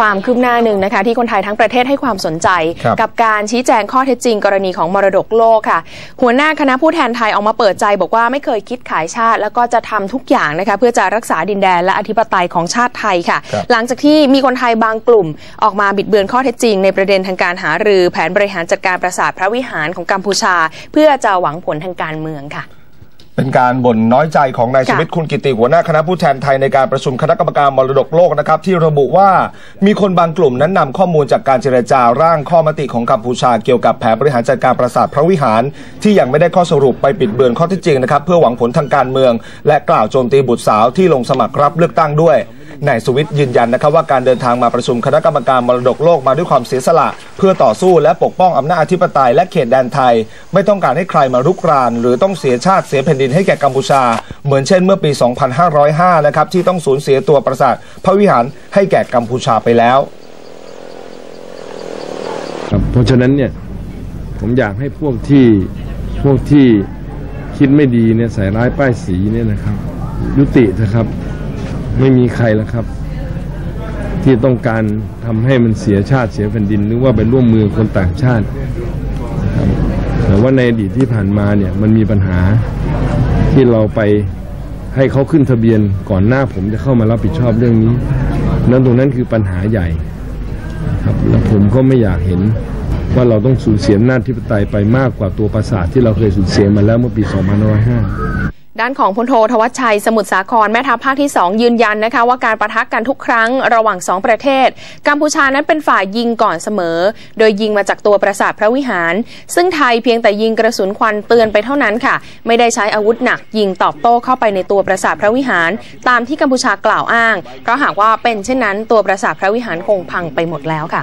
ความคืบหน้าหนึ่งนะคะที่คนไทยทั้งประเทศให้ความสนใจครับกับการชี้แจงข้อเท็จจริง กรณีของมรดกโลกค่ะ หัวหน้าคณะผู้แทนไทยออกมาเปิดใจ บอกว่าไม่เคยคิดขายชาติ แล้วก็จะทำทุกอย่างนะคะเพื่อจะรักษาดินแดนและอธิปไตยของชาติไทยค่ะครับหลังจากที่มีคนไทยบางกลุ่มออกมาบิดเบือนข้อเท็จจริง ในประเด็นทางการหารือ แผนบริหารจัดการปราสาทพระวิหารของกัมพูชา เพื่อจะหวังผลทางการเมืองค่ะ เป็นการบ่นน้อยใจของนายสมิทธิ์คุณกิติหัวหน้าคณะผู้แทนไทยในการประชุมคณะกรรมการมรดกโลกนะครับ ที่ระบุว่ามีคนบางกลุ่มนั้นนำข้อมูลจากการเจรจาร่างข้อมติของกัมพูชาเกี่ยวกับแผนบริหารจัดการปราสาทพระวิหาร ที่ยังไม่ได้ข้อสรุปไปปิดเบือนข้อเท็จจริงนะครับ เพื่อหวังผลทางการเมือง และกล่าวโจมตีบุตรสาวที่ลงสมัครรับเลือกตั้งด้วย นายสวิทย์ยืนยันนะครับว่าการเดินทางมาประชุมคณะกรรมการมรดกโลกมาด้วยความเสียสละ เพื่อต่อสู้และปกป้องอำนาจอธิปไตยและเขตแดนไทย ไม่ต้องการให้ใครมารุกราน หรือต้องเสียชาติเสียแผ่นดินให้แก่กัมพูชา เหมือนเช่นเมื่อปี 2505 นะครับที่ต้องสูญเสียตัวปราสาทพระวิหารให้แก่กัมพูชาไปแล้วครับเพราะฉะนั้นเนี่ยผมอยากให้พวกที่พวกที่คิดไม่ดีเนี่ยใส่ร้ายป้ายสีเนี่ยนะครับ ยุตินะครับ ไม่มีใครแล้วครับ ที่ต้องการทำให้มันเสียชาติเสียแผ่นดิน หรือว่าไปร่วมมือคนต่างชาติแต่ว่าในอดีตที่ผ่านมาเนี่ยมันมีปัญหาที่เราไปให้เขาขึ้นทะเบียนก่อนหน้าผมจะเข้ามารับผิดชอบเรื่องนี้นั้นตรงนั้นคือปัญหาใหญ่ ครับแล้วผมก็ไม่อยากเห็นว่าเราต้องสูญเสียอำนาจธิปไตยไปมากกว่าตัวปราสาทที่เราเคยสูญเสียมาแล้วเมื่อปี 2505 ด้านของพลโททวัชชัย สมุทรสาครแม่ทัพภาคที่ 2 ยืนยันนะคะว่าการประทักกันทุกครั้งระหว่าง 2 ประเทศ กัมพูชานั้นเป็นฝ่ายยิงก่อนเสมอ โดยยิงมาจากตัวปราสาทพระวิหาร ซึ่งไทยเพียงแต่ยิงกระสุนควันเตือนไปเท่านั้นค่ะ ไม่ได้ใช้อาวุธหนักยิงตอบโต้เข้าไปในตัวปราสาทพระวิหาร ตามที่กัมพูชากล่าวอ้าง เพราะหากว่าเป็นเช่นนั้นตัวปราสาทพระวิหารคงพังไปหมดแล้วค่ะ